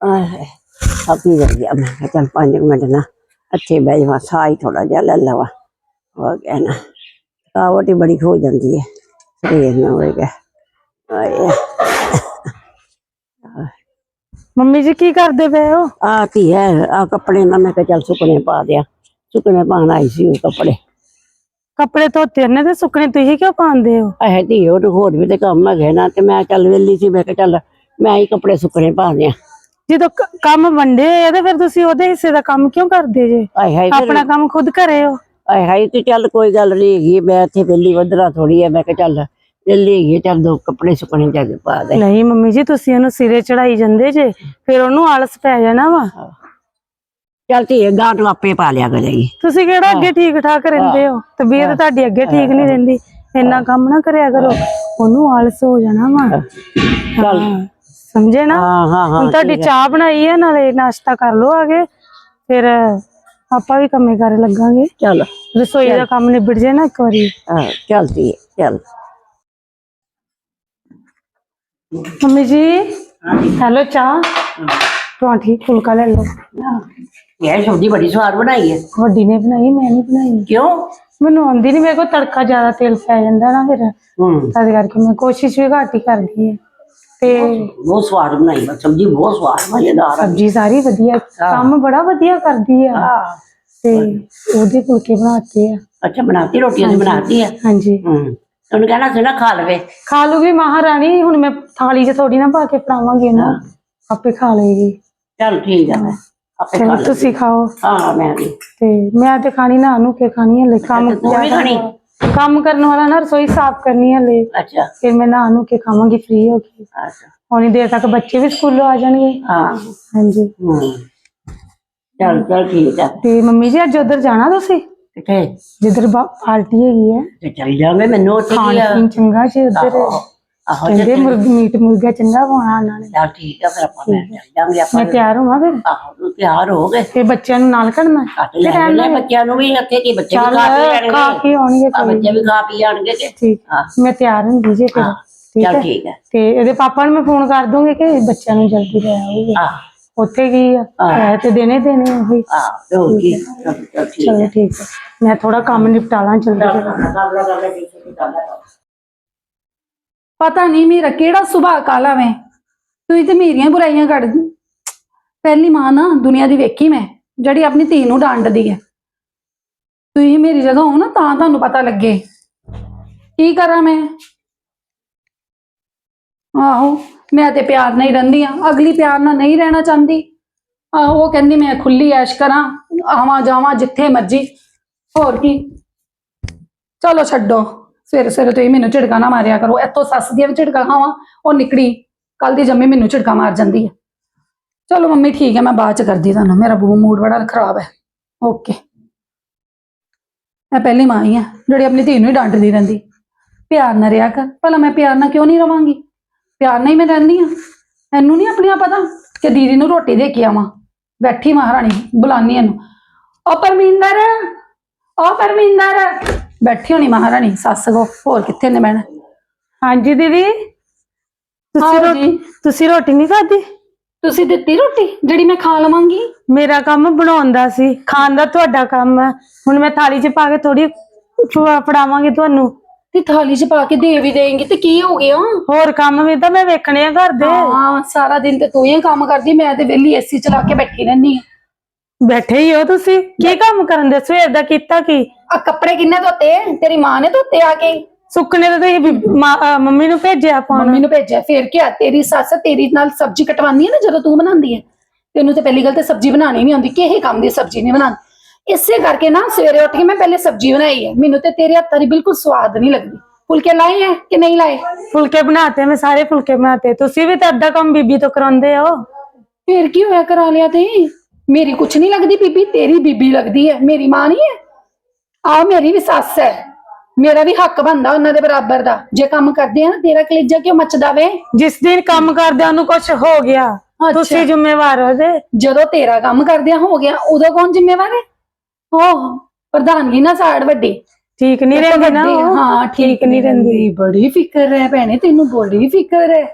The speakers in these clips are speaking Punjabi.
ਆ ਮੈਂ ਕਿਹਾ ਚੱਲ ਪੰਜ ਮਿੰਟ ਨਾ ਅੱਛੇ ਬਹਿ ਜਾਵਾਂ ਸਾਹ ਹੀ ਥੋੜਾ ਜਿਹਾ ਲੈ ਲਵਾਂ। ਹੋ ਗਿਆ ਨਾ ਥਕਾਵਟ ਹੀ ਬੜੀ ਹੋ ਜਾਂਦੀ ਹੈ ਸਰੀਰ ਨੂੰ ਹੋ ਗਿਆ। ਆਏ ਮੰਮੀ ਜੀ ਕੀ ਕਰਦੇ ਪਏ ਹੋ? ਆ ਧੀ ਹੈ ਆ ਕੱਪੜੇ ਨਾ ਮੈਂ ਕਿਹਾ ਚੱਲ ਸੁੱਕਣੇ ਪਾ ਦਿਆ। ਸੁੱਕਣੇ ਪਾਣ ਆਈ ਸੀ ਉਹ ਕੱਪੜੇ। ਕੱਪੜੇ ਧੋਤੇ ਨੇ ਤੇ ਸੁੱਕਣੇ ਤੁਸੀਂ ਕਿਉਂ ਪਾਉਂਦੇ ਹੋ? ਇਹ ਧੀ ਉਹ ਹੋਰ ਵੀ ਤੇ ਕੰਮ ਹੈਗੇ ਨਾ ਤੇ ਮੈਂ ਚੱਲ ਵੇਲੀ ਸੀ ਮੈਂ ਕਿਹਾ ਚੱਲ ਮੈਂ ਹੀ ਕੱਪੜੇ ਸੁੱਕਣੇ ਪਾ ਦਿਆਂ। ਜਦੋਂ ਕ- ਕੰਮ ਵੰਡੇ ਹੋਏ ਆ ਤੇ ਫਿਰ ਤੁਸੀਂ ਉਹਦੇ ਹਿੱਸੇ ਦਾ ਕੰਮ ਕਿਉਂ ਕਰਦੇ ਜੇ? ਆਏ ਹਾਏ ਫਿਰ- ਆਪਣਾ ਕੰਮ ਖੁਦ ਕਰੇ ਹੋ। ਆਏ ਹਾਏ ਤੇ ਚੱਲ ਕੋਈ ਗੱਲ ਨਹੀਂ ਹੈਗੀ ਮੈਂ ਇੱਥੇ ਵੇਲੀ ਵਧਰਾ ਥੋੜੀ ਹੈ ਮੈਂ ਕਿਹਾ ਚੱਲ ਵੇਲੀ ਹੈਗੀ ਹੈ, ਚੱਲ ਦੋ ਕੱਪੜੇ ਸੁੱਕਣੇ ਚੱਲ ਪਾ ਦੇ। ਨਹੀਂ ਮੰਮੀ ਜੀ ਤੁਸੀਂ ਉਹਨੂੰ ਸਿਰੇ ਚੜਾਈ ਜਾਂਦੇ ਜੇ ਫਿਰ ਉਹਨੂੰ ਆਲਸ ਪੈ ਜਾਣਾ ਵਾ। ਚੱਲ ਧੀਏ ਗਾਂ ਨੂੰ ਆਪੇ ਪਾ ਲਿਆ ਕਰੇਗੀ ਤੁਸੀਂ ਕਿਹੜਾ ਅੱਗੇ ਠੀਕ ਠਾਕ ਰਹਿੰਦੇ ਹੋ? ਤਬੀਅਤ ਤੁਹਾਡੀ ਅੱਗੇ ਠੀਕ ਨਹੀਂ ਰਹਿੰਦੀ। ਇੰਨਾ ਕੰਮ ਨਾ ਕਰਿਆ ਕਰੋ। ਉਹਨੂੰ ਆਲਸ ਹੋ ਜਾਣਾ ਵਾ। ਚੱਲ। ਸਮਝੇ ਨਾ? ਹਾਂ ਹਾਂ ਹਾਂ ਹੁਣ ਤੁਹਾਡੀ ਚਾਹ ਬਣਾਈ ਹੈ ਨਾਲੇ ਨਾਸ਼ਤਾ ਕਰ ਲਓ ਆਗੇ। ਫਿਰ ਆਪਾਂ ਵੀ ਕੰਮੇ ਕਰ ਲੱਗਾਂਗੇ। ਚੱਲ। ਰਸੋਈ ਦਾ ਕੰਮ ਨਿਬੜ ਜੇ ਨਾ ਇੱਕ ਵਾਰੀ। ਹਾਂ ਚੱਲ ਧੀਏ ਚੱਲ। ਮੰਮੀ ਜੀ ਹੈਲੋ ਚਾਹ? ਪਰੌਂਠੀ ਫੁਲਕਾ ਲੈ ਲਓ। ਇਹ ਸਬਜ਼ੀ ਬੜੀ ਸਵਾਦ ਬਣਾਈ ਹੈ। ਵੱਡੀ ਨੇ ਬਣਾਈ ਮੈਂ ਨਹੀਂ ਬਣਾਈ। ਕਿਉਂ? ਮੈਨੂੰ ਆਉਂਦੀ ਨਹੀਂ ਮੇਰੇ ਕੋਲ ਤੜਕਾ ਜ਼ਿਆਦਾ ਤੇਲ ਪੈ ਜਾਂਦਾ ਨਾ ਫਿਰ। ਹੂੰ। ਤਦ ਕਰਕੇ ਮੈਂ ਕੋਸ਼ਿਸ਼ ਵੀ ਘੱਟ ਹੀ ਕਰਦੀ ਹਾਂ। ਤੇ ਬਹੁਤ ਸਵਾਦ ਬਣਾਈ ਹੈ ਸਬਜ਼ੀ ਬਹੁਤ ਸਵਾਦ ਮਜ਼ੇਦਾਰ ਹੈ ਸਬਜ਼ੀ ਸਾਰੀ ਵਧੀਆ ਕੰਮ ਬੜਾ ਵਧੀਆ ਕਰਦੀ ਆ। ਹਾਂ। ਤੇ ਉਹਦੇ ਫੁਲਕੇ ਬਣਾਤੇ ਆ। ਅੱਛਾ ਬਣਾਤੀ ਰੋਟੀ ਅਸੀਂ ਬਣਾਤੀ ਹੈ ਹਾਂਜੀ। ਹੂੰ। ਉਹਨੂੰ ਕਹਿਣਾ ਸੀ ਨਾ ਖਾ ਲਵੇ। ਖਾ ਲੂਗੀ ਮਹਾਰਾਣੀ ਹੁਣ ਮੈਂ ਥਾਲੀ 'ਚ ਥੋੜੀ ਨਾ ਪਾ ਕੇ ਫੜਾਵਾਂਗੀ ਇਹਨੂੰ ਆਪੇ ਖਾ ਲਏਗੀ। ਚੱਲ ਠੀਕ ਹੈ ਮੈਂ ਆਪੇ ਖਾ ਚਲੋ ਲੈ ਤੁਸੀਂ ਖਾਓ। ਹਾਂ ਮੈਂ ਵੀ। ਤੇ ਮੈਂ ਤੇ ਖਾਣੀ ਨਾ ਨੂੰ ਕੇ ਖਾਣੀ ਹਲੇ ਕੰਮ ਤੂੰ ਵੀ ਜ਼ਿਆਦਾ- ਖਾਣੀ? ਕੰਮ ਕਰਨ ਵਾਲਾ ਨਾ ਰਸੋਈ ਸਾਫ਼ ਕਰਨੀ ਹਲੇ। ਅੱਛਾ। ਫਿਰ ਮੈਂ ਨਾ ਨੂੰ ਕੇ ਖਾਵਾਂਗੀ ਫ੍ਰੀ ਹੋ ਕੇ। ਅੱਛਾ। ਹੁਣੀ ਦੇਰ ਤੱਕ ਬੱਚੇ ਵੀ ਸਕੂਲੋਂ ਆ ਜਾਣਗੇ। ਹਾਂ। ਹਾਂਜੀ। ਹੂੰ। ਚੱਲ ਚੱਲ ਠੀਕ ਹੈ ਤੇ ਮੰਮੀ ਜੀ ਅੱਜ ਉਧਰ ਜਾਣਾ ਤੁਸੀਂ? ਕਿੱਥੇ? ਜਿੱਧਰ ਬਾ- ਪਾਰਟੀ ਹੈਗੀ ਹੈ ਤੇ ਚੱਲ ਜਾਵੇ ਮੈਨੂੰ ਉੱਥੇ ਕੀ ਖਾਣ ਆ ਪੀਣ ਚੰਗਾ ਜੀ ਉਧਰ। ਆਹੋ। ਕਹਿੰਦੇ ਜੇ ਮੁਰਗ ਮੀਟ ਮੁਰਗਾ ਚੰਗਾ ਪਾਉਣਾ ਉਹਨਾਂ ਨੇ। ਚੱਲ ਠੀਕ ਹੈ ਫਿਰ ਆਪਾਂ ਮੈਂ ਚੱਲ ਜਾਵਾਂਗੇ ਆਪਾਂ ਮੈਂ ਤਿਆਰ ਹੋਵਾਂ ਫਿਰ ਆਹੋ ਤੂੰ ਤਿਆਰ ਹੋ ਗਏ ਤੇ ਬੱਚਿਆਂ ਨੂੰ ਨਾਲ ਕੱਢਣਾ ਕੱਟ ਲੈ ਲੈ ਬੱਚਿਆਂ ਨੂੰ ਵੀ ਇੱਥੇ ਕੀ ਬੱਚੇ ਵੀ ਚੱਲ ਖਾ ਪੀ ਖਾ ਲੈਣਗੇ ਕੇ ਆਉਣਗੇ ਆ ਬੱਚੇ ਵੀ ਖਾ ਪੀ ਜਾਣਗੇ ਕਿ? ਠੀਕ। ਹਾਂ। ਮੈਂ ਤਿਆਰ ਹੁੰਦੀ ਜੇ ਫਿਰ। ਠੀਕ ਚੱਲ ਹੈ। ਠੀਕ ਹੈ। ਤੇ ਇਹਦੇ ਪਾਪਾ ਨੂੰ ਮੈਂ ਫੋਨ ਕਰ ਦੂੰਗੀ ਕਿ ਬੱਚਿਆਂ ਨੂੰ ਜਲਦੀ ਲੈ ਆਉਗੇ ਆਹ ਉੱਥੇ ਕੀ ਆ? ਹੈ। ਤੇ ਦੇਣੇ ਦੇਣੇ ਉਹੀ ਆਹ ਤੇ ਹੋਰ ਕੀ? ਚੱਲ ਠੀਕ ਚਲੋ ਠੀਕ ਹੈ। ਮੈਂ ਥੋੜਾ ਕੰਮ ਨਿਪਟਾ ਲਾਂ ਜਲਦੀ। ਜਲਦੀ ਕਰ ਲੈ ਕਰ ਲੈ ਠੀਕ ਹੈ ਕਰ ਲੈ ਪਤਾ ਨਹੀਂ ਮੇਰਾ ਕਿਹੜਾ ਸੁਭਾਅ ਕਾਲਾ ਮੈਂ ਤੁਸੀਂ ਤੇ ਮੇਰੀਆਂ ਬੁਰਾਈਆਂ ਕੱਢ ਪਹਿਲੀ ਮਾਂ ਨਾ ਦੁਨੀਆ ਦੀ ਵੇਖੀ ਮੈਂ, ਜਿਹੜੀ ਆਪਣੀ ਧੀ ਨੂੰ ਡਾਂਟਦੀ ਹੈ। ਤੁਸੀਂ ਮੇਰੀ ਜਗ੍ਹਾ ਹੋ ਨਾ ਤਾਂ ਤੁਹਾਨੂੰ ਪਤਾ ਲੱਗੇ। ਕੀ ਕਰਾਂ ਮੈਂ? ਆਹੋ, ਮੈਂ ਤੇ ਪਿਆਰ ਨਾਲ ਰਹਿੰਦੀ ਆ ਅਗਲੀ ਪਿਆਰ ਨਾਲ ਨਹੀਂ ਰਹਿਣਾ ਚਾਹੁੰਦੀ। ਆਹੋ, ਉਹ ਕਹਿੰਦੀ ਮੈਂ ਖੁੱਲੀ ਐਸ਼ ਕਰਾਂ। ਆਵਾਂ ਜਾਵਾਂ ਜਿੱਥੇ ਮਰਜ਼ੀ। ਹੋਰ ਕੀ? ਚਲੋ ਛੱਡੋ। ਸਵੇਰੇ ਸਵੇਰੇ ਤੁਸੀਂ ਮੈਨੂੰ ਝਿੜਕਾ ਨਾ ਮਾਰਿਆ ਕਰੋ, ਇੱਥੋਂ ਸੱਸ ਦੀਆਂ ਵੀ ਝਿੜਕਾ ਖਾਵਾਂ, ਉਹ ਨਿਕੜੀ ਕੱਲ ਦੀ ਜੰਮੀ ਮੈਨੂੰ ਝਿੜਕਾ ਮਾਰ ਜਾਂਦੀ ਹੈ ਚਲੋ ਮੰਮੀ ਠੀਕ ਹੈ ਮੈਂ ਬਾਅਦ ਚ ਕਰਦੀ ਤੁਹਾਨੂੰ, ਮੇਰਾ ਮੂਡ ਬੜਾ ਖਰਾਬ ਹੈ ਓਕੇ ਮੈਂ ਪਹਿਲੀ ਮਾਂ ਹੀ ਆ, ਜਿਹੜੀ ਆਪਣੀ ਧੀ ਨੂੰ ਹੀ ਡਾਂਟਦੀ ਰਹਿੰਦੀ। ਪਿਆਰ ਨਾਲ ਰਿਹਾ ਕਰ, ਭਲਾ ਮੈਂ ਪਿਆਰ ਨਾਲ ਕਿਉਂ ਨਹੀਂ ਰਵਾਂਗੀ? ਪਿਆਰ ਨਾਲ ਹੀ ਮੈਂ ਰਹਿੰਦੀ ਆ। ਮੈਨੂੰ ਨਹੀਂ ਆਪਣੀਆਂ ਪਤਾ ਕਿ ਦੀਦੀ ਨੂੰ ਰੋਟੀ ਦੇ ਕੇ ਆਵਾਂ। ਬੈਠੀ ਮਹਾਰਾਣੀ, ਬੁਲਾਨੀ ਇਹਨੂੰ। ਉਹ ਪਰਮਿੰਦਰ, ਓ ਪਰਮਿੰਦਰ। ਬੈਠੀ ਹੋਣੀ ਮਹਾਰਾਣੀ ਸੱਸ ਕੋ ਹੋਰ ਕਿੱਥੇ ਨੇ ਬਹਿਣਾ? ਹਾਂਜੀ ਦੀਦੀ। ਤੁਸੀਂ ਆਓ ਰੋ- ਜੀ? ਤੁਸੀਂ ਰੋਟੀ ਨਹੀਂ ਖਾਧੀ? ਤੁਸੀਂ ਦਿੱਤੀ ਰੋਟੀ ਜਿਹੜੀ ਮੈਂ ਖਾ ਲਵਾਂਗੀ? ਮੇਰਾ ਕੰਮ ਬਣਾਉਣ ਦਾ ਸੀ ਖਾਣ ਦਾ ਤੁਹਾਡਾ ਕੰਮ ਹੈ। ਹੁਣ ਮੈਂ ਥਾਲੀ 'ਚ ਪਾ ਕੇ ਥੋੜੀ ਫੜਾਵਾਂਗੀ ਤੁਹਾਨੂੰ। ਤੇ ਥਾਲੀ 'ਚ ਪਾ ਕੇ ਦੇ ਵੀ ਦੇਂਗੀ ਤੇ ਕੀ ਹੋ ਗਿਆ? ਹੋਰ ਕੰਮ ਵੀ ਤਾਂ ਮੈਂ ਵੇਖਣੇ ਆ ਘਰ ਦੇ। ਹਾਂ ਸਾਰਾ ਦਿਨ ਤੇ ਤੂੰ ਹੀ ਕੰਮ ਕਰਦੀ ਮੈਂ ਤੇ ਵਿਹਲੀ ਏਸੀ ਚਲਾ ਕੇ ਬੈਠੀ ਰਹਿੰਦੀ ਬੈਠੇ ਹੀ ਹੋ ਤੁਸੀਂ? ਕੀ ਕੰਮ ਕਰਨ ਦੇ? ਸਵੇਰ ਦਾ ਕੀਤਾ ਕੀ? ਆ ਕੱਪੜੇ ਕਿੰਨੇ ਧੋਤੇ? ਤੇਰੀ ਮਾਂ ਨੇ ਧੋਤੇ ਆ ਕੇ। ਸੁੱਕਣੇ ਤਾਂ ਤੁਸੀਂ ਬੀ- ਮਾਂ- ਅਹ ਮੰਮੀ ਨੂੰ ਭੇਜਿਆ ਪਾਉਣ ਮੰਮੀ ਨੂੰ। ਭੇਜਿਆ। ਫੇਰ ਕੀ ਆ ਤੇਰੀ ਸੱਸ ਤੇਰੀ ਨਾਲ ਸਬਜ਼ੀ ਕਟਵਾਉਂਦੀ ਹੈ ਨਾ ਜਦੋਂ ਤੂੰ ਬਣਾਉਂਦੀ ਹੈ। ਤੈਨੂੰ ਤੇ ਪਹਿਲੀ ਗੱਲ ਤੇ ਸਬਜ਼ੀ ਬਣਾਣੀ ਨਹੀਂ ਆਉਂਦੀ ਕਿਸੇ ਕੰਮ ਦੀ ਸਬਜ਼ੀ ਨਹੀਂ ਬਣਾਉਂਦੀ। ਇਸੇ ਕਰਕੇ ਨਾ ਸਵੇਰੇ ਉੱਠ ਕੇ ਮੈਂ ਪਹਿਲੇ ਸਬਜ਼ੀ ਬਣਾਈ ਹੈ। ਮੈਨੂੰ ਤੇ ਤੇਰੇ ਹੱਥਾਂ ਦੀ ਬਿਲਕੁਲ ਸਵਾਦ ਨਹੀਂ ਲੱਗਦੀ। ਫੁਲਕੇ ਲਾਏ ਹੈ ਕਿ ਨਹੀਂ ਲਾਏ? ਫੁਲਕੇ ਬਣਾਤੇ ਮੈਂ ਸਾਰੇ ਫੁਲਕੇ ਬਣਾਤੇ। ਤੁਸੀਂ ਵੀ ਤਾਂ ਅੱਧਾ ਕੰਮ ਬੀਬੀ ਤੋਂ ਕਰਾਉਂਦੇ ਹੋ। ਫੇਰ ਕੀ ਹੋਇਆ ਕਰਾ ਲਿਆ ਤੇ ਮੇਰੀ ਕੁਛ ਨਹੀਂ ਲੱਗਦੀ ਬੀਬੀ ਤੇਰੀ ਬੀਬੀ ਲੱਗਦੀ ਹੈ ਮੇਰੀ ਮਾਂ ਨਹੀਂ ਹੈ। ਆ ਮੇਰੀ ਵੀ ਸੱਸ ਹੈ। ਮੇਰਾ ਵੀ ਹੱਕ ਬਣਦਾ ਉਹਨਾਂ ਦੇ ਬਰਾਬਰ ਦਾ। ਜੇ ਕੰਮ ਕਰਦੇ ਆ ਨਾ ਤੇਰਾ ਕਲੇਜਾ ਕਿਉਂ ਮੱਚਦਾ ਵੇ? ਜਿਸ ਦਿਨ ਕੰਮ ਕਰਦਿਆਂ ਨੂੰ ਕੁਝ ਹੋ ਗਿਆ। ਤੁਸੀਂ ਜ਼ਿੰਮੇਵਾਰ ਹੋ ਜੇ। ਜਦੋਂ ਤੇਰਾ ਕੰਮ ਕਰਦਿਆਂ ਹੋ ਗਿਆ। ਉਦੋਂ ਕੌਣ ਜ਼ਿੰਮੇਵਾਰ ਹੈ? ਓਹ ਪ੍ਰਧਾਨਗੀ ਨਾ ਸਾੜ ਵੱਡੀ। ਠੀਕ ਨਹੀਂ ਰਹਿੰਦੀ ਨਾ। ਹਾਂ ਠੀਕ ਨਹੀਂ ਰਹਿੰਦੀ। ਬੜੀ ਫਿਕਰ ਹੈ ਭੈਣੇ ਤੈਨੂੰ ਬੜੀ ਫਿਕਰ ਹੈ।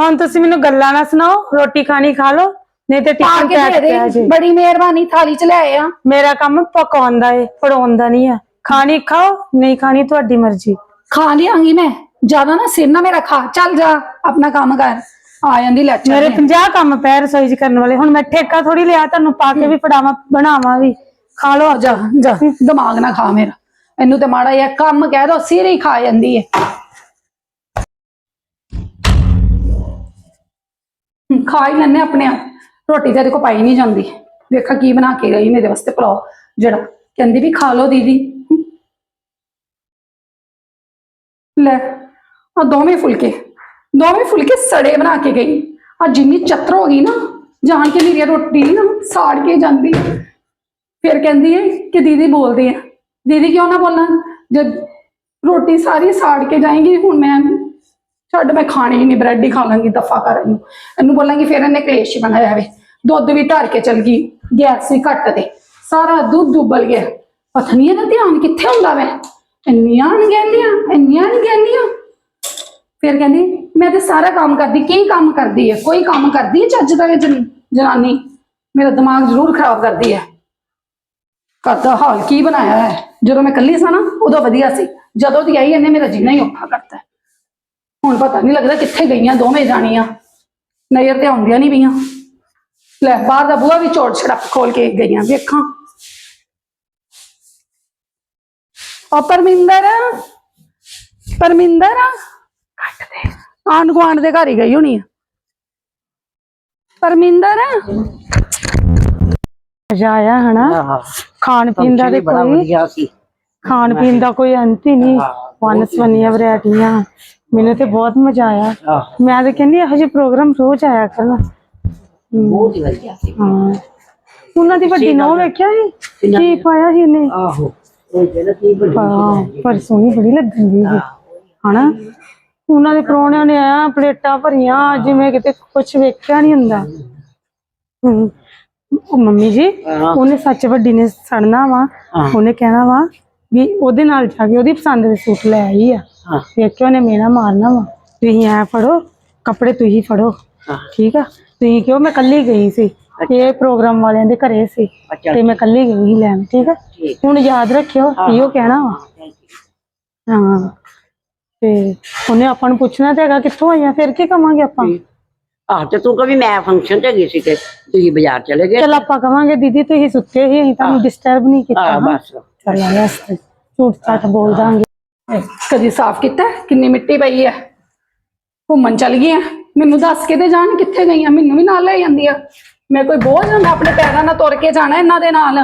ਹੁਣ ਤੁਸੀਂ ਮੈਨੂੰ ਗੱਲਾਂ ਨਾ ਸੁਣਾਓ ਰੋਟੀ ਖਾਣੀ ਖਾ ਲਓ। ਨਹੀਂ ਤੇ ਪਾ ਟਿਫਨ ਕੇ ਪੈਕ ਦੇ ਪਿਆ ਦੇ ਜੀ। ਬੜੀ ਮਿਹਰਬਾਨੀ ਥਾਲੀ ਚ ਲੈ ਆ। ਮੇਰਾ ਕੰਮ ਪਕਾਉਣ ਦਾ ਏ ਪੜਾਉਣ ਦਾ ਨਹੀਂ ਹੈ ਖਾਣੀ ਖਾਓ ਨਹੀਂ ਖਾਣੀ ਤੁਹਾਡੀ ਮਰਜ਼ੀ। ਖਾ ਲਿਆਂਗੀ ਮੈਂ। ਜ਼ਿਆਦਾ ਨਾ ਸਿਰ ਨਾ ਮੇਰਾ ਖਾ। ਚੱਲ ਜਾ ਆਪਣਾ ਕੰਮ ਕਰ। ਆ ਜਾਂਦੀ ਲੈਕਚਰ ਮੇਰੇ 50 ਕੰਮ ਪੈ ਰਸੋਈ 'ਚ ਕਰਨ ਵਾਲੇ। ਹੁਣ ਮੈਂ ਠੇਕਾ ਥੋੜੀ ਲਿਆ ਤੁਹਾਨੂੰ ਪਾ ਕੇ ਵੀ ਫੜਾਵਾਂ ਬਣਾਵਾਂ ਵੀ। ਖਾ ਲਓ ਜਾ ਜਾ। ਦਿਮਾਗ ਨਾ ਖਾ ਮੇਰਾ। ਇਹਨੂੰ ਤੇ ਮਾੜਾ ਜਿਹਾ ਕੰਮ ਕਹਿ ਦੋ ਸਿਰ ਹੀ ਖਾ ਜਾਂਦੀ ਹੈ ਹਮ, ਖਾ ਹੀ ਲੈਣੇ ਆਪਣੇ ਆਪ। ਰੋਟੀ ਤਾਂ ਇਹਦੇ ਕੋ ਪਾਈ ਨਹੀਂ ਜਾਂਦੀ। ਵੇਖਾ ਕੀ ਬਣਾ ਕੇ ਗਈ ਮੇਰੇ ਵਾਸਤੇ ਪਲਾਓ ਜਿਹੜਾ। ਕਹਿੰਦੀ ਵੀ ਖਾ ਲਓ ਦੀਦੀ। ਲੈ ਆ ਦੋਵੇਂ ਫੁਲਕੇ। ਦੋਵੇਂ ਫੁਲਕੇ ਸੜੇ ਬਣਾ ਕੇ ਗਈ। ਆ ਜਿੰਨੀ ਚੱਤਰ ਹੋ ਗਈ ਨਾ, ਜਾਣ ਕੇ ਮੇਰੀ ਰੋਟੀ ਨਾ ਸਾੜ ਕੇ ਜਾਂਦੀ। ਫਿਰ ਕਹਿੰਦੀ ਹੈ ਕਿ ਦੀਦੀ ਬੋਲਦੇ ਆ ਦੀਦੀ ਕਿਉਂ ਨਾ ਬੋਲਾਂ? ਜਦ ਰੋਟੀ ਸਾਰੀ ਸਾੜ ਕੇ ਜਾਏਗੀ, ਹੁਣ ਮੈਂ ਛੱਡ, ਮੈਂ ਖਾਣੇ ਹੀ ਨਹੀਂ ਬ੍ਰੈਡ ਹੀ ਖਾ ਲਾਂਗੀ ਦਫਾ ਕਰ ਇਹਨੂੰ ਇਹਨੂੰ ਬੋਲਾਂਗੀ, ਫਿਰ ਇਹਨੇ ਕਲੇਸ਼ ਹੀ ਬਣਾਇਆ ਵੇ। ਦੁੱਧ ਵੀ ਧਰ ਕੇ ਚਲ ਗਈ, ਗੈਸ ਵੀ ਘੱਟ ਦੇ ਸਾਰਾ ਦੁੱਧ ਉਬਲ ਗਿਆ। ਪਤਾ ਨਹੀਂ ਇਹਦਾ ਧਿਆਨ ਕਿੱਥੇ ਹੁੰਦਾ ਵੈ। ਇੰਨੀਆਂ ਅਣਗਹਿਲੀਆਂ ਇੰਨੀਆਂ ਅਣਗਹਿਲੀਆਂ ਫਿਰ ਕਹਿੰਦੀ, ਮੈਂ ਤੇ ਸਾਰਾ ਕੰਮ ਕਰਦੀ, ਕੀ ਕੰਮ ਕਰਦੀ ਹੈ ਕੋਈ ਕੰਮ ਕਰਦੀ ਹੈ ਚੱਜ ਦਾ ਜਨਾਨੀ? ਮੇਰਾ ਦਿਮਾਗ ਜ਼ਰੂਰ ਖਰਾਬ ਕਰਦੀ ਹੈ ਘਰ ਦਾ ਹਾਲ ਕੀ ਬਣਾਇਆ ਹੈ ਜਦੋਂ ਮੈਂ ਇਕੱਲੀ ਸਾਂ ਨਾ, ਉਦੋਂ ਵਧੀਆ ਸੀ। ਜਦੋਂ ਦੀ ਆਈ, ਇਹਨੇ ਮੇਰਾ ਜੀਣਾ ਹੀ ਔਖਾ ਕਰਤਾ ਹੁਣ ਪਤਾ ਨਹੀਂ ਲੱਗਦਾ ਕਿੱਥੇ ਗਈਆਂ ਦੋਵੇਂ ਜਾਣੀਆਂ। ਨਜ਼ਰ ਤੇ ਆਉਂਦੀਆਂ ਨਹੀਂ ਪਈਆਂ। ਲੈ ਬਾਹਰ ਦਾ ਬੂਹਾ ਵੀ ਚੋੜ ਛੜਪ ਖੋਲ ਕੇ ਗਈਆਂ ਵੇਖਾਂ। ਉਹ ਪਰਮਿੰਦਰ ਪਰਮਿੰਦਰ ਕੱਟ ਦੇ। ਆਂਢ ਗੁਆਂਢ ਦੇ ਘਰ ਹੀ ਗਈ ਹੋਣੀ ਆ। ਪਰਮਿੰਦਰ। ਮਜ਼ਾ ਆਇਆ ਹਨਾ। ਖਾਣ ਪੀਣ ਦਾ ਤੇ ਬੜਾ ਕੋਈ ਵਧੀਆ ਸੀ। ਖਾਣ ਪੀਣ ਦਾ ਕੋਈ ਅੰਤ ਹੀ ਨਹੀਂ। ਵਨ ਸਵੰਨੀਆਂ ਵੈਰਾਈਟੀਆਂ ਮੈਨੂੰ ਤੇ ਬਹੁਤ ਮਜ਼ਾ ਆਇਆ। ਮੈਂ ਤਾਂ ਕਹਿੰਦੀ ਇਹੋ ਜਿਹੇ ਪ੍ਰੋਗਰਾਮ ਰੋਜ਼ ਆਇਆ ਕਰਨ। ਬਹੁਤ ਹੀ ਵਧੀਆ ਸੀ। ਹਾਂ। ਉਹਨਾਂ ਦੀ ਵੱਡੀ ਨੌ ਵੇਖਿਆ ਸੀ? ਕੀ ਪਾਇਆ ਸੀ ਉਹਨੇ? ਆਹੋ। ਉਹ ਜਿਹੜਾ ਕੀ ਬਣੀ ਹਾਂ ਪਰ ਸੋਹਣੀ ਬੜੀ ਲੱਗਣ ਦੀ ਸੀ ਹਨਾ? ਉਹਨਾਂ ਦੇ ਪ੍ਰਾਹੁਣਿਆਂ ਨੇ ਆ ਪਲੇਟਾਂ ਭਰੀਆਂ ਜਿਵੇਂ ਕਿਤੇ ਕੁਝ ਵੇਖਿਆ ਨਹੀਂ ਹੁੰਦਾ। ਉਹ ਮੰਮੀ ਜੀ। ਉਹਨੇ ਸੱਚ ਵੱਡੀ ਨੇ ਸੜਨਾ ਵਾ। ਉਹਨੇ ਕਹਿਣਾ ਵਾ ਵੀ ਉਹਦੇ ਨਾਲ ਜਾ ਕੇ ਉਹਦੀ ਪਸੰਦ ਦੇ ਸੂਟ ਲੈ ਆਈ ਆ। ਹਾਂ। ਵੇਖ ਕੇ ਉਹਨੇ ਮੇਣਾ ਮਾਰਨਾ ਵਾ। ਤੁਸੀਂ ਐ ਫੜੋ ਕੱਪੜੇ ਤੁਸੀਂ ਫੜੋ ਹਾਂ। ਠੀਕ ਆ? ਤੁਸੀਂ ਕਿਉਂ? ਮੈਂ ਕੱਲੀ ਗਈ ਸੀ। ਇਹ ਪ੍ਰੋਗਰਾਮ ਵਾਲਿਆਂ ਦੇ ਘਰੇ ਸੀ। ਤੇ ਮੈਂ ਕੱਲੀ ਗਈ ਸੀ ਲੈਣ ਠੀਕ ਆ? ਹੁਣ ਯਾਦ ਰੱਖਿਓ ਇਹੋ ਕਹਿਣਾ ਵਾ। ਹਾਂ ਤੇ ਉਹਨੇ ਆਪਾਂ ਨੂੰ ਪੁੱਛਣਾ ਤੇ ਹੈਗਾ ਕਿੱਥੋਂ ਆਈਆਂ ਫਿਰ ਕੀ ਕਵਾਂਗੇ ਆਪਾਂ? ਆਹ ਤੇ ਤੂੰ ਕभी ਮੈਂ ਫੰਕਸ਼ਨ ਤੇ ਗਈ ਸੀ ਕਿ ਤੁਸੀਂ ਬਾਜ਼ਾਰ ਚਲੇ ਗਏ ਚਲ ਆਪਾਂ ਕਵਾਂਗੇ ਦੀਦੀ ਤੁਸੀਂ ਸੁੱਤੇ ਸੀ ਅਸੀਂ ਤੁਹਾਨੂੰ ਡਿਸਟਰਬ ਨਹੀਂ ਕੀਤਾ ਹਾਂ ਬਸ। ਚਲ ਆਇਆ ਝੂਠ ਸੱਚ ਬੋਲ ਦਾਂਗੇ। ਕਦੀ ਸਾਫ਼ ਕੀਤਾ? ਹੈ? ਕਿੰਨੀ ਮਿੱਟੀ ਪਈ ਹੈ ਘੁੰਮਣ ਚਲ ਗਈਆਂ। ਮੈਨੂੰ ਦੱਸ ਕੇ ਤੇ ਜਾਣ ਕਿੱਥੇ ਗਈਆਂ? ਮੈਨੂੰ ਵੀ ਨਾਲ ਲੈ ਜਾਂਦੀ ਆ ਮੈਂ ਕੋਈ ਬੋਝ ਹੁੰਦਾ ਆਪਣੇ ਪੈਰਾਂ ਨਾਲ ਤੁਰ ਕੇ ਜਾਣਾ ਇਹਨਾਂ ਦੇ ਨਾਲ।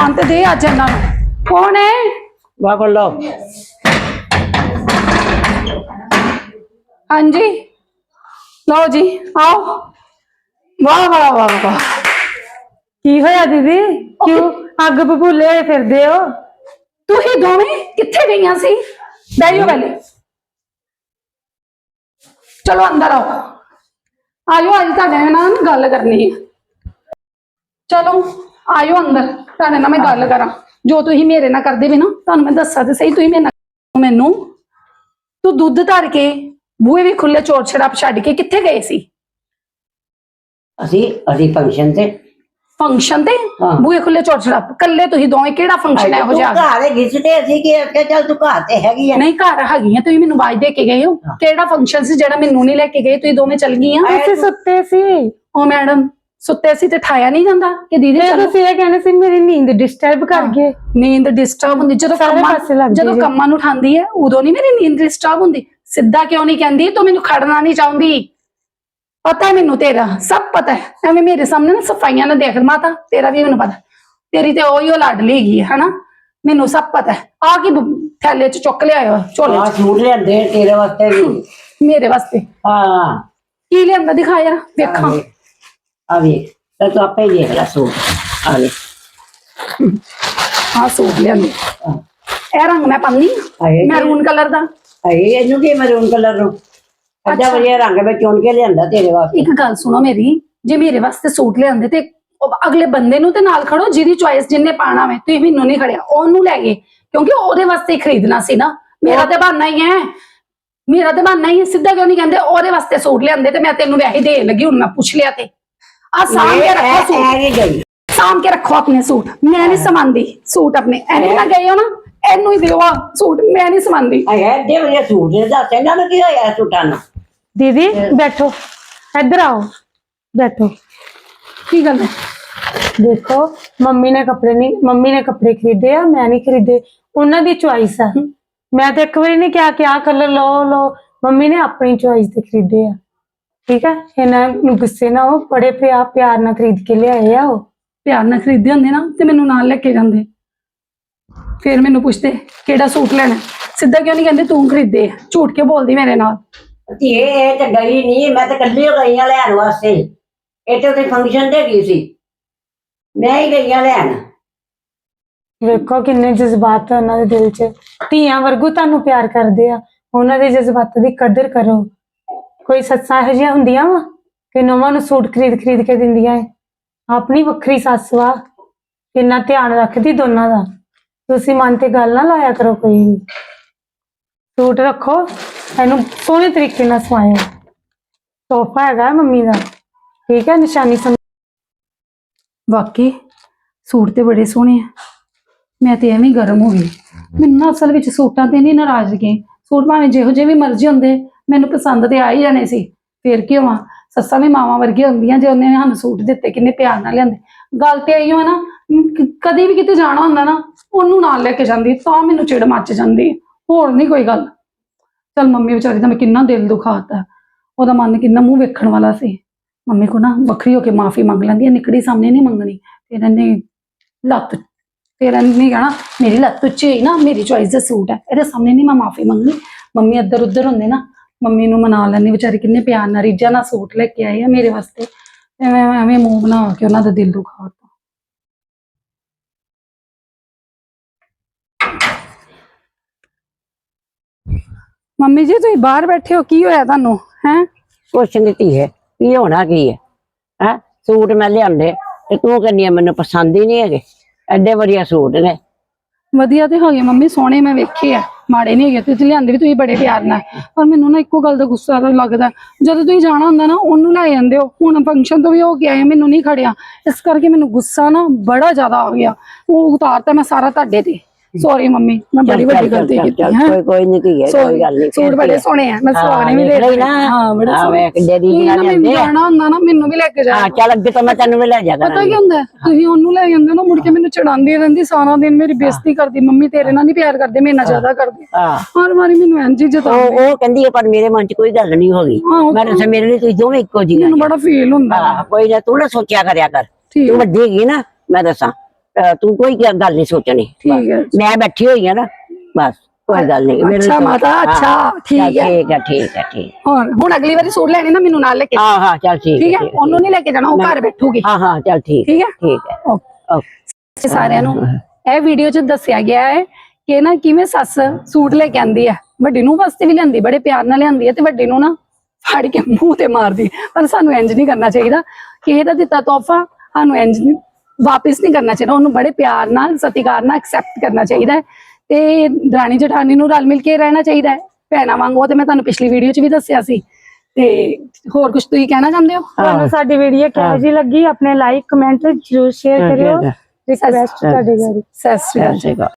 ਆਣ ਤੇ ਦੇ ਅੱਜ ਇਹਨਾਂ ਨੂੰ। ਕੌਣ ਹੈ? ਵਾਹ ਬੋਲੋ ਹਾਂਜੀ। ਲਓ ਜੀ ਆਓ। ਵਾਹ ਵਾਹ ਵਾਹ ਵਾਹ। ਕੀ ਹੋਇਆ ਦੀਦੀ? ਕਿਉਂ? ਅੱਗ ਬਬੂਲੇ ਹੋਏ ਫਿਰਦੇ ਹੋ। ਤੁਸੀਂ ਦੋਵੇਂ ਕਿੱਥੇ ਗਈਆਂ ਸੀ? ਬੈਠੋ ਪਹਿਲੇ। ਚਲੋ ਅੰਦਰ ਆਓ। ਆਇਓ ਅੱਜ ਤੁਹਾਡੇ ਨਾਲ ਗੱਲ ਕਰਨੀ ਹੈ ਚਲੋ ਆਇਓ ਅੰਦਰ। ਤੁਹਾਡੇ ਨਾਲ ਮੈਂ ਗੱਲ ਕਰਾਂ। ਜੋ ਤੁਸੀਂ ਮੇਰੇ ਨਾਲ ਕਰਦੇ ਵੀ ਨਾ ਤੁਹਾਨੂੰ ਮੈਂ ਦੱਸਾਂ ਤੇ ਸਹੀ ਤੁਸੀਂ ਮੇਰੇ ਨਾਲ ਮੈਨੂੰ। ਤੂੰ ਦੁੱਧ ਧਰ ਕੇ ਬੂਹੇ ਵੀ ਖੁੱਲੇ ਚੋਰ ਛੜਾਪ ਛੱਡ ਕੇ ਕਿੱਥੇ ਗਏ ਸੀ? ਅਸੀਂ ਅਸੀਂ ਫੰਕਸ਼ਨ ਤੇ। ਫੰਕਸ਼ਨ ਤੇ। ਬੂਹੇ ਖੁੱਲੇ ਛੜਾਪ ਕੱਲੇ ਤੁਸੀਂ ਦੋਵੇਂ ਕਿਹੜਾ ਫੰਕਸ਼ਨ ਹੈ ਇਹੋ ਜਿਹਾ? ਘਰ ਗਈ ਸੀ ਤੇ ਅਸੀਂ ਕੀ ਆਖਿਆ ਚੱਲ ਤੂੰ ਘਰ ਤੇ ਹੈਗੀ ਆ। ਨਹੀਂ ਘਰ ਹੈਗੀਆਂ ਤੁਸੀਂ ਮੈਨੂੰ ਆਵਾਜ਼ ਦੇ ਕੇ ਗਏ ਹੋ। ਕਿਹੜਾ ਫੰਕਸ਼ਨ ਸੀ ਜਿਹੜਾ ਮੈਨੂੰ ਨਹੀਂ ਲੈ ਕੇ ਗਏ? ਤੁਸੀਂ ਦੋਵੇਂ ਚਲ ਗਈਆਂ। ਅਸੀਂ ਸੁੱਤੇ ਸੀ। ਉਹ ਮੈਡਮ ਸੁੱਤੇ ਸੀ ਤੇ ਠਾਇਆ ਨਹੀਂ ਜਾਂਦਾ ਕਿ ਦੀਦੀ ਚਲੋ। ਤੁਸੀਂ ਇਹ ਕਹਿੰਦੇ ਸੀ ਮੇਰੀ ਨੀਂਦ ਡਿਸਟਰਬ ਕਰ ਗਏ ਨੀਂਦ ਡਿਸਟਰਬ ਹੁੰਦੀ। ਜਦੋਂ ਕੰਮਾਂ ਜਦੋਂ। ਕੰਮਾਂ ਨੂੰ ਉਠਾਉਂਦੀ ਹੈ ਉਦੋਂ ਨਹੀਂ ਮੇਰੀ ਨੀਂਦ ਡਿਸਟਰਬ ਹੁੰਦੀ। ਸਿੱਧਾ ਕਿਉਂ ਨਹੀਂ ਕਹਿੰਦੀ? ਤੂੰ ਮੈਨੂੰ ਖੜਨਾ ਨਹੀਂ ਚਾਹੁੰਦੀ। ਪਤਾ ਹੈ ਮੈਨੂੰ ਤੇਰਾ ਸਭ ਪਤਾ ਹੈ। ਐਵੇਂ ਮੇਰੇ ਸਾਹਮਣੇ ਨਾ ਸਫਾਈਆਂ ਨਾ ਦੇਖ ਮਾਤਾ ਤੇਰਾ ਵੀ ਮੈਨੂੰ ਪਤਾ। ਤੇਰੀ ਤੇ ਉਹੀ ਉਹ ਲਾਡਲੀ ਹੈਗੀ ਹੈ ਹਨਾ? ਮੈਨੂੰ ਸਭ ਪਤਾ ਹੈ। ਆ ਕੀ ਥੈਲੇ ਚ ਚੁੱਕ ਲਿਆਇਓ ਝੋਲੇ ਆ ਚ? ਸੂਟ ਲਿਆਂਦੇ ਤੇਰੇ ਵਾਸਤੇ ਵੀ। ਮੇਰੇ ਵਾਸਤੇ। ਹਾਂ। ਕੀ ਲਿਆਂਦਾ ਦਿਖਾ ਯਾਰ ਵੇਖਾਂ। ਆ ਵੀ ਤੇ ਤੂੰ ਆਪੇ ਹੀ ਦੇਖ ਲੈ ਸੂਟ। ਆ ਲੈ ਹਾਂ ਸੂਟ ਲਿਆਂਦੇ। ਇਹ ਰੰਗ ਮੈਂ ਪਾਉਂਦੀ। ਮੈਰੂਨ ਕਲਰ ਦਾ। ਹਾਏ ਇਹਨੂੰ ਕੀ ਮਰੂਨ ਕਲਰ ਨੂੰ? ਅੱਛਾ। ਵਧੀਆ ਰੰਗ ਵਿੱਚ ਚੁਣ ਕੇ ਲਿਆਂਦਾ ਤੇਰੇ ਵਾਸਤੇ ਇੱਕ ਗੱਲ ਸੁਣੋ ਮੇਰੀ ਜੇ ਮੇਰੇ ਵਾਸਤੇ ਸੂਟ ਲਿਆਂਦੇ ਤੇ ਉਹ ਅਗਲੇ ਬੰਦੇ ਨੂੰ ਤੇ ਨਾਲ ਖੜੋ ਜਿਹਦੀ ਚੁਆਇਸ ਜਿੰਨੇ ਪਾਣਾ ਵੇ ਤੁਸੀਂ ਮੈਨੂੰ ਨਹੀਂ ਖੜਿਆ ਉਹਨੂੰ ਲੈ ਗਏ ਕਿਉਂਕਿ ਉਹਦੇ ਵਾਸਤੇ ਹੀ ਖਰੀਦਣਾ ਸੀ ਨਾ ਮੇਰਾ ਤੇ ਬਹਾਨਾ ਹੀ ਹੈ ਮੇਰਾ ਤੇ ਮੰਨਣਾ ਹੀ ਹੈ, ਸਿੱਧਾ ਕਿਉਂ ਨਹੀਂ ਕਹਿੰਦੇ ਉਹਦੇ ਵਾਸਤੇ ਸੂਟ ਲਿਆਂਦੇ ਤੇ ਮੈਂ ਤੈਨੂੰ ਵੈਸੇ ਦੇਣ ਲੱਗੀ ਹੁਣ ਮੈਂ ਪੁੱਛ ਲਿਆ ਤੇ ਆ ਸਾਂਭ ਕੇ ਰੱਖੋ ਸੂਟ ਐ ਸਾਂਭ ਕੇ ਰੱਖੋ ਆਪਣੇ ਸੂਟ ਮੈਂ ਨਹੀਂ ਸਮਾਂਦੀ ਸੂਟ ਆਪਣੇ ਐਨੇ ਨਾ ਗਏ ਹੋ ਨਾ ਇਹਨੂੰ ਹੀ ਦਿਓ ਆ ਸੂਟ ਮੈਂ ਨਹੀਂ ਸਮਾਂਦੀ ਆਇਆ ਦੇ ਵਧੀਆ ਸੂਟ ਦੱਸ ਇਹਨਾਂ ਨੂੰ ਕੀ ਹੋਇਆ ਸੂਟਾਂ ਨੂੰ ਦੀਦੀ ਬੈਠੋ। ਇੱਧਰ ਆਓ। ਬੈਠੋ। ਕੀ ਗੱਲ ਹੈ? ਦੇਖੋ ਮੰਮੀ ਨੇ ਕੱਪੜੇ ਨਹੀਂ ਮੰਮੀ ਨੇ ਕੱਪੜੇ ਖਰੀਦੇ ਆ ਮੈਂ ਨਹੀਂ ਖਰੀਦੇ। ਉਹਨਾਂ ਦੀ ਚੁਆਇਸ ਆ। ਮੈਂ ਤਾਂ ਇੱਕ ਵਾਰੀ ਨਹੀਂ ਕਿਹਾ ਕਿ ਆਹ ਕਲਰ ਲਓ ਲਓ। ਮੰਮੀ ਨੇ ਆਪਣੀ ਚੁਆਇਸ ਦੇ ਖਰੀਦੇ ਆ। ਠੀਕ ਹੈ? ਇਹਨਾਂ ਨੂੰ ਗੁੱਸੇ ਨਾ ਹੋ ਬੜੇ ਪਿਆਰ ਪਿਆਰ ਨਾਲ ਖਰੀਦ ਕੇ ਲਿਆਏ ਆ ਉਹ। ਪਿਆਰ ਨਾਲ ਖਰੀਦੇ ਹੁੰਦੇ ਨਾ ਤੇ ਮੈਨੂੰ ਨਾਲ ਲੈ ਕੇ ਜਾਂਦੇ। ਫਿਰ ਮੈਨੂੰ ਪੁੱਛਦੇ ਕਿਹੜਾ ਸੂਟ ਲੈਣਾ? ਸਿੱਧਾ ਕਿਉਂ ਨਹੀਂ ਕਹਿੰਦੇ ਤੂੰ ਖਰੀਦੇ ਆ? ਝੂਠ ਕੇ ਬੋਲਦੀ ਮੇਰੇ ਨਾਲ? ਧੀਏ, ਇਹ ਤੇ ਗਈ ਨਹੀਂ ਮੈਂ ਤਾਂ ਕੱਲੀ ਹੋ ਗਈ ਆ ਲੈਣ ਵਾਸਤੇ। ਇਹ ਤੇ ਉਹਦੇ ਫੰਕਸ਼ਨ ਤੇ ਗਈ ਸੀ। ਮੈਂ ਹੀ ਗਈ ਆ ਲੈਣ। ਵੇਖੋ ਕਿੰਨੇ ਜਜ਼ਬਾਤ ਆ ਉਹਨਾਂ ਦੇ ਦਿਲ 'ਚ। ਧੀਆਂ ਵਰਗੂ ਤੁਹਾਨੂੰ ਪਿਆਰ ਕਰਦੇ ਆ। ਉਹਨਾਂ ਦੇ ਜਜ਼ਬਾਤਾਂ ਦੀ ਕਦਰ ਕਰੋ। ਕੋਈ ਸੱਸਾਂ ਇਹੋ ਜਿਹੀਆਂ ਹੁੰਦੀਆਂ ਵਾ ਕਿ ਨਵਾਂ ਨੂੰ ਸੂਟ ਖਰੀਦ ਖਰੀਦ ਕੇ ਦਿੰਦੀਆਂ ਏ ਆਪਣੀ ਵੱਖਰੀ ਸੱਸ ਵਾ। ਕਿੰਨਾ ਧਿਆਨ ਰੱਖਦੀ ਦੋਨਾਂ ਦਾ। ਤੁਸੀਂ ਮਨ ਤੇ ਗੱਲ ਨਾ ਲਾਇਆ ਕਰੋ ਕੋਈ ਵੀ। ਸੂਟ ਰੱਖੋ। ਇਹਨੂੰ ਸੋਹਣੇ ਤਰੀਕੇ ਨਾਲ ਸਵਾਇਆ ਤੋਹਫਾ ਹੈਗਾ ਮੰਮੀ ਦਾ। ਠੀਕ ਹੈ ਨਿਸ਼ਾਨੀ ਸਮ ਵਾਕਈ ਸੂਟ ਤੇ ਬੜੇ ਸੋਹਣੇ ਆ। ਮੈਂ ਤੇ ਐਵੇਂ ਗਰਮ ਹੋ ਗਈ। ਮੈਨੂੰ ਨਾ ਅਸਲ ਵਿੱਚ ਸੂਟਾਂ ਤੇ ਨਹੀਂ ਨਾਰਾਜ਼ਗੀ ਸੂਟ ਭਾਵੇਂ ਜਿਹੋ ਜਿਹੇ ਵੀ ਮਰਜ਼ੀ ਹੁੰਦੇ ਮੈਨੂੰ ਪਸੰਦ ਤੇ ਆ ਹੀ ਜਾਣੇ ਸੀ। ਫਿਰ ਕਿਉਂ ਆ? ਸੱਸਾਂ ਵੀ ਮਾਵਾਂ ਵਰਗੀਆਂ ਹੁੰਦੀਆਂ ਜੇ ਉਹਨੇ ਸਾਨੂੰ ਸੂਟ ਦਿੱਤੇ ਕਿੰਨੇ ਪਿਆਰ ਨਾਲ ਲਿਆਂਦੇ। ਗੱਲ ਤੇ ਆਈ ਹੋ ਨਾ ਮ, ਕਦੀ ਵੀ ਕਿਤੇ ਜਾਣਾ ਹੁੰਦਾ ਨਾ ਉਹਨੂੰ ਨਾਲ ਲੈ ਕੇ ਜਾਂਦੀ ਤਾਂ ਮੈਨੂੰ ਚਿੜ ਮੱਚ ਜਾਂਦੀ। ਹੋਰ ਨਹੀਂ ਕੋਈ ਗੱਲ। ਚਲ ਮੰਮੀ ਵਿਚਾਰੀ ਦਾ ਮੈਂ ਕਿੰਨਾ ਦਿਲ ਦੁਖਾਤਾ। ਉਹਦਾ ਮਨ ਕਿੰਨਾ ਮੂੰਹ ਵੇਖਣ ਵਾਲਾ ਸੀ। ਮੰਮੀ ਕੋ ਨਾ ਵੱਖਰੀ ਹੋ ਕੇ ਮਾਫੀ ਮੰਗ ਲੈਂਦੀ ਹੈ ਨਿਕੜੀ ਸਾਹਮਣੇ ਨਹੀਂ ਮੰਗਣੀ। ਫਿਰ ਇਹਨੇ ਲੱਤ ਫਿਰ ਇਹਨੇ ਕਹਣਾ, ਮੇਰੀ ਲੱਤ ਉੱਚੀ ਹੋਈ ਨਾ, ਮੇਰੀ ਚੋਇਸ ਦਾ ਸੂਟ ਹੈ ਇਹਦੇ ਸਾਹਮਣੇ ਨਹੀਂ ਮੈਂ ਮਾਫੀ ਮੰਗਣੀ। ਮੰਮੀ ਇੱਧਰ ਉੱਧਰ ਹੁੰਦੇ ਨਾ, ਮੰਮੀ ਨੂੰ ਮਨਾ ਲੈਂਦੀ, ਵਿਚਾਰੀ ਕਿੰਨੇ ਪਿਆਰ ਨਾਲ, ਰੀਝਾਂ ਨਾਲ ਸੂਟ ਲੈ ਕੇ ਆਏ ਆ ਮੇਰੇ ਵਾਸਤੇ। ਐਵੇਂ ਐਵੇਂ ਮੂੰਹ ਬਣਾ ਕੇ ਉਹਨਾਂ ਦਾ ਦਿਲ ਦੁਖਾਤਾ। ਮੰਮੀ ਜੀ ਤੁਸੀਂ ਬਾਹਰ ਬੈਠੇ ਹੋ ਕੀ ਹੋਇਆ ਤੁਹਾਨੂੰ? ਹੈ? ਕੁਛ ਨਹੀਂ ਧੀਏ ਕੀ ਹੋਣਾ ਕੀ ਹੈ? ਹੈ? ਸੂਟ ਮੈਂ ਲਿਆਂਦੇ ਤੇ ਤੂੰ ਕਹਿੰਦੀ ਆ ਮੈਨੂੰ ਪਸੰਦ ਹੀ ਨਹੀਂ ਹੈਗੇ। ਐਡੇ ਵਧੀਆ ਸੂਟ ਨੇ। ਵਧੀਆ ਤੇ ਹੈਗੇ ਮੰਮੀ ਸੋਹਣੇ ਮੈਂ ਵੇਖੇ ਆ। ਮਾੜੇ ਨਹੀਂ ਹੈਗੇ ਤੁਸੀਂ ਲਿਆਂਦੇ ਵੀ ਤੁਸੀਂ ਬੜੇ ਪਿਆਰ ਨਾਲ। ਪਰ ਮੈਨੂੰ ਨਾ ਇੱਕੋ ਗੱਲ ਦਾ ਗੁੱਸਾ ਤਾਂ ਲੱਗਦਾ। ਜਦੋਂ ਤੁਸੀਂ ਜਾਣਾ ਹੁੰਦਾ ਨਾ ਉਹਨੂੰ ਲੈ ਜਾਂਦੇ ਹੋ। ਹੁਣ ਫੰਕਸ਼ਨ ਤੋਂ ਵੀ ਹੋ ਕੇ ਆਏ ਮੈਨੂੰ ਨਹੀਂ ਖੜਿਆ। ਇਸ ਕਰਕੇ ਮੈਨੂੰ ਗੁੱਸਾ ਨਾ ਬੜਾ ਜ਼ਿਆਦਾ ਆ ਗਿਆ। ਉਹ ਉਤਾਰਤਾ ਮੈਂ ਸਾਰਾ ਤੁਹਾਡੇ ਤੇ। ਸੌਰੀ ਮੰਮੀ ਮੈਂ ਬੜੀ ਵੱਡੀ ਗਲਤੀ ਕੀਤੀ ਹੈ। ਕੋਈ ਕੋਈ ਨਹੀਂ ਧੀਏ ਕੋਈ ਗੱਲ ਨਹੀਂ ਸੂਟ ਬੜੇ ਸੋਹਣੇ ਆ ਮੈਂ ਸਵਾਣੇ ਵੀ ਲਈ ਨਾ। ਹਾਂ ਬੜਾ ਹਾਂ ਸੋਹਣੇ। ਕਿੱਡੇ ਦੀ ਨਾਲ ਆ। ਜਾਣਾ ਹੁੰਦਾ ਨਾ ਮੈਨੂੰ ਵੀ ਲੈ ਕੇ ਜਾਣਾ ਹਾਂ ਚੱਲ ਅੱਗੇ ਤੋਂ ਮੈਂ ਤੈਨੂੰ ਵੀ ਲੈ ਜਾ ਪਤਾ ਕੀ ਹੁੰਦਾ? ਹੈ? ਤੁਸੀਂ ਉਹਨੂੰ ਲੈ ਜਾਂਦੇ ਹੋ ਨਾ ਮੁੜ ਕੇ ਮੈਨੂੰ ਚੜਾਉਂਦੀ ਰਹਿੰਦੀ ਸਾਰਾ ਦਿਨ ਮੇਰੀ ਬੇਇੱਜ਼ਤੀ ਕਰਦੀ ਮੰਮੀ ਤੇਰੇ ਨਾਲ ਨਹੀਂ ਪਿਆਰ ਕਰਦੇ ਮੇਰੇ ਨਾਲ ਜ਼ਿਆਦਾ ਕਰਦੇ। ਹਾਂ। ਹਰ ਵਾਰੀ ਮੈਨੂੰ ਇੰਜ ਹੀ ਉਹ ਜਤਾਉਂਦੇ। ਉਹ ਕਹਿੰਦੀ ਹੈ ਪਰ ਮੇਰੇ ਮਨ 'ਚ ਕੋਈ ਗੱਲ ਨਹੀਂ ਹੋ ਗਈ ਹਾਂ, ਮੈਂ ਦੱਸਿਆ ਮੇਰੇ ਲਈ ਤੁਸੀਂ ਦੋਵੇਂ ਇੱਕੋ ਜਿਹੀਆਂ ਮੈਨੂੰ ਬੜਾ ਫੀਲ ਹੁੰਦਾ ਹਾਂ ਕੋਈ ਨਾ ਤੂੰ ਨਾ ਸੋਚਿਆ ਕਰਿਆ ਕਰ। ਤੂੰ ਵੱਡੀ ਹੈਗੀ ਨਾ ਮੈਂ ਦੱਸਾਂ। ਤੂੰ ਕੋਈ ਗੱਲ ਨਹੀਂ ਸੋਚਣੀ। ਠੀਕ ਹੈ। ਮੈਂ ਬੈਠੀ ਹੋਈ ਆ ਨਾ ਬਸ ਕੋਈ ਗੱਲ ਨਹੀਂ ਮੇਰੇ ਅੱਛਾ ਮਾਤਾ ਅੱਛਾ ਠੀਕ ਹੈ। ਠੀਕ ਹੈ ਠੀਕ ਹੈ ਠੀਕ। ਹੁਣ ਅਗਲੀ ਵਾਰੀ ਸੂਟ ਲੈਣੇ ਨਾ ਮੈਨੂੰ ਨਾਲ ਲੈ ਕੇ। ਹਾਂ ਹਾਂ ਚੱਲ ਠੀਕ ਠੀਕ ਹੈ? ਉਹਨੂੰ ਨਹੀਂ ਲੈ ਕੇ ਜਾਣਾ ਉਹ ਘਰ ਬੈਠੂਗੀ। ਹਾਂ ਹਾਂ ਚੱਲ ਠੀਕ ਠੀਕ ਹੈ? ਠੀਕ ਹੈ। ਓਕੇ। ਸਾਰਿਆਂ ਨੂੰ। ਇਹ ਵੀਡੀਓ 'ਚ ਦੱਸਿਆ ਗਿਆ ਹੈ ਕਿ ਨਾ ਕਿਵੇਂ ਸੱਸ ਸੂਟ ਲੈ ਕੇ ਆਂਦੀ ਹੈ। ਵੱਡੀ ਨੂੰ ਵਾਸਤੇ ਵੀ ਲਿਆਂਦੀ ਬੜੇ ਪਿਆਰ ਨਾਲ ਲਿਆਂਦੀ ਹੈ ਤੇ ਵੱਡੀ ਨੂੰ ਨਾ ਫੜ ਕੇ ਮੂੰਹ ਤੇ ਮਾਰਦੀ ਪਰ ਸਾਨੂੰ ਇੰਜ ਨਹੀਂ ਕਰਨਾ ਚਾਹੀਦਾ। ਕਿਸੇ ਦਾ ਦਿੱਤਾ ਤੋਹਫਾ ਸਾਨੂੰ ਇੰਜ ਨਹੀਂ ਵਾਪਿਸ ਨਹੀਂ ਕਰਨਾ ਚਾਹੀਦਾ। ਉਹਨੂੰ ਬੜੇ ਪਿਆਰ ਨਾਲ ਸਤਿਕਾਰ ਨਾਲ ਐਕਸੈਪਟ ਕਰਨਾ ਚਾਹੀਦਾ ਹੈ। ਤੇ ਦਰਾਣੀ ਜਠਾਣੀ ਨੂੰ ਰਲ ਮਿਲ ਕੇ ਰਹਿਣਾ ਚਾਹੀਦਾ ਹੈ। ਭੈਣਾਂ ਵਾਂਗੂ ਉਹ ਤੇ ਮੈਂ ਤੁਹਾਨੂੰ ਪਿਛਲੀ ਵੀਡੀਓ 'ਚ ਵੀ ਦੱਸਿਆ ਸੀ। ਤੇ ਹੋਰ ਕੁਝ ਤੁਸੀਂ ਕਹਿਣਾ ਚਾਹੁੰਦੇ ਹੋ? ਤੁਹਾਨੂੰ ਸਾਡੀ ਵੀਡੀਓ ਕਿਹੋ ਜਿਹੀ ਲੱਗੀ? ਆਪਣੇ ਲਾਈਕ ਕਮੈਂਟ ਜਰੂਰ ਸ਼ੇਅਰ ਕਰਿਓ। ਰਿਕਵੈਸਟ ਤੁਹਾਡੇ ਸਤਿ ਸ਼੍ਰੀ ਅਕਾਲ।